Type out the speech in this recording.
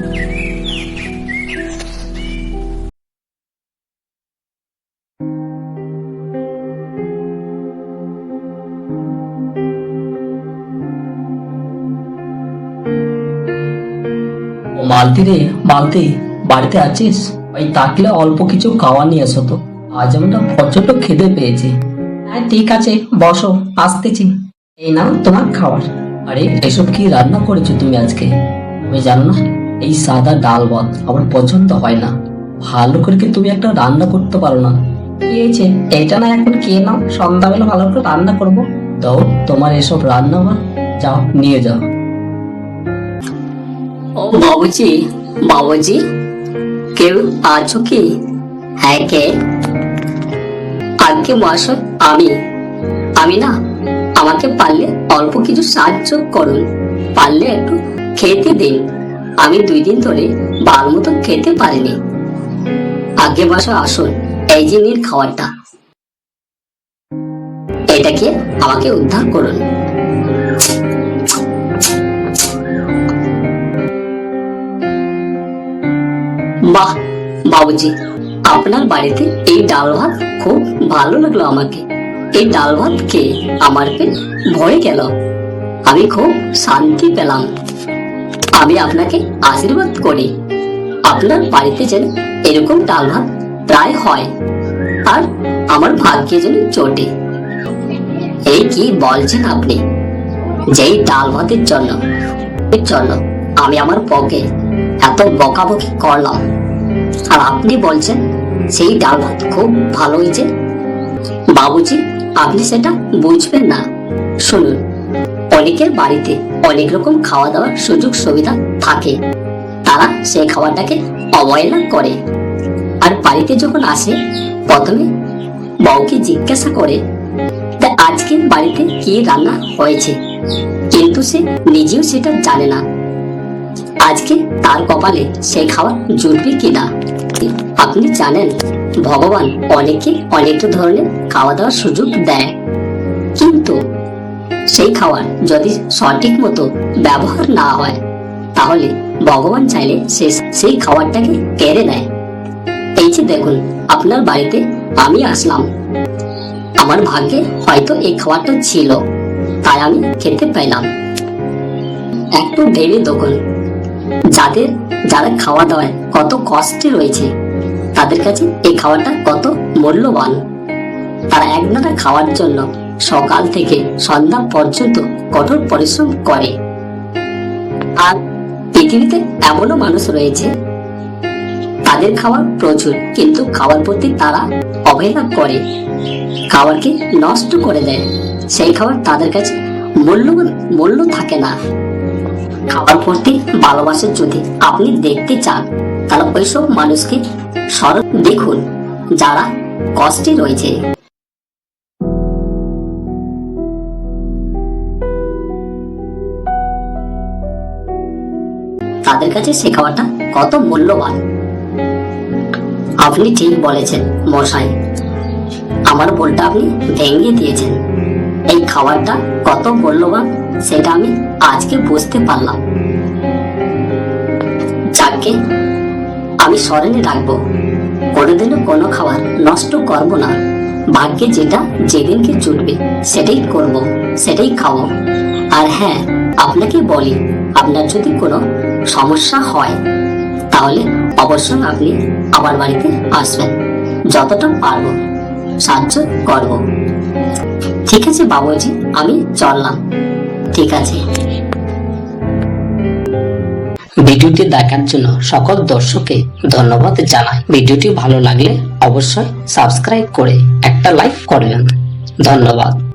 মালতি রে মালতি, বাড়িতে আছিস? ওই তাকলে অল্প কিছু খাওয়া নিয়ে এসো তো। আজ আমরা প্রচণ্ড খেতে পেয়েছি। হ্যাঁ ঠিক আছে, বসো, আসতেছি। এই নাও তোমার খাবার। আরে, এসব কি রান্না করেছ তুমি আজকে? তুমি জানো না? এই সাদা ডাল ভাত আমার পছন্দ হয় না। ভালো করে কি তুমি একটা রান্না করতে পারো না? কি হয়েছে? এটা না এখন কে নাও? সন্ধ্যাবেলা ভালো করে রান্না করব। দাও তোমার এসব রান্না আমার। যাও নিয়ে যাও। ও বাবুজি বাবুজি কেউ আছো কি? হ্যাঁ কে? আজকে মহাশয় আমি। আমি না আমাকে পারলে অল্প কিছু সাহায্য করুন। পারলে একটু খেতে দিন। আমি দুই দিন ধরে বার মতো খেতে পারিনি। আগে বসো আসুন এই যে নিন খাবারটা। এটাকে আমাকে উদ্ধার করুন। বাহ, বাবুজি, আপনার বাড়িতে এই ডাল ভাত খুব ভালো লাগল আমাকে। এই ডাল ভাত খেয়ে আমার পেট ভরে গেল। আমি খুব শান্তি পেলাম। আমি আপনাকে আশীর্বাদ করি। আপনার বাড়িতে যেন এরকম ডাল ভাত প্রায় হয় আর আমার ভাগ্যে যেন চটে। এই কি বলছেন আপনি? যেই ডাল ভাতের জন্য, এর জন্য আমি আমার পকে এত বকাবকি করলাম। আর আপনি বলছেন সেই ডাল ভাত খুব ভালো হয়েছে বাবুজি, আপনি সেটা বুঝবেন না। শুনুন অনেকের বাড়িতে অনেক রকম খাওয়া দাওয়ার সুযোগ সুবিধা থাকে। তারা সেই খাবারটাকে অবহেলা করে। আর বাড়িতে যখন আসে, প্রথমে বউকে জিজ্ঞাসা করে, তা আজকে বাড়িতে কি রান্না হয়েছে? কিন্তু সে নিজেও সেটা জানে না। আজকে তার কপালে সেই খাবার জুটবে কিনা আপনি জানেন, ভগবান অনেকে অনেক ধরনের খাওয়া দাওয়ার সুযোগ দেয়। কিন্তু সেই খাবার যদি সঠিক মতো ব্যবহার না হয়, তাহলে ভগবান চাইলে সে সেই খাবারটাকে কেড়ে নেয়। এই যে দেখুন, আপনার বাড়িতে আমি আসলাম। আমার ভাগ্যে হয়তো এই খাবারটা ছিল, তাই আমি খেতে পেলাম একটু ভেবে দেখুন, যাদের, যারা খাওয়া দাওয়ায় কত কষ্টে রয়েছে, তাদের কাছে এই খাওয়াটা কত মূল্যবান। তারা একবেলা খাওয়ার জন্য সকাল থেকে সন্ধ্যা পর্যন্ত কঠোর পরিশ্রম করে। আর পৃথিবীতে এমনও মানুষ রয়েছে, তাদের খাবার প্রচুর, কিন্তু খাওয়ার প্রতি তারা অবহেলা করে। খাবারকে নষ্ট করে দেয়। সেই খাবার তাদের কাছে মূল্যবান মূল্য থাকে না। খাবার প্রতি ভালোবাসার যদি আপনি দেখতে চান, তাহলে ওইসব মানুষকে স্মরণ দেখুন, যারা কষ্টে রয়েছে। তাদের কাছে খাবারটা কত মূল্যবান। আপনি ঠিক বলেছেন, মশাই। আমার ভুলটা আপনি ভেঙে দিয়েছেন। এই খাবারটা কত মূল্যবান, সেটা আমি আজকে বুঝতে পারলাম। যাকে আমি স্মরণে রাখব, কোনোদিনও কোনো খাবার নষ্ট করব না। ভাগ্যে যেটা যেদিনকে জুটবে, সেটাই করব, সেটাই খাব। আর হ্যাঁ আপনাকে বলি, আপনার যদি কোনো সমস্যা হয়, তাহলে অবশ্যই আপনি আমার বাড়িতে আসবেন। যতটা পারব সাহায্য করব। ঠিক আছে বাবুজি, আমি চললাম। ঠিক আছে। ভিডিওটি দেখার জন্য সকল দর্শককে ধন্যবাদ জানাই। ভিডিওটি ভালো লাগলে অবশ্যই সাবস্ক্রাইব করে একটা লাইক করবেন। ধন্যবাদ।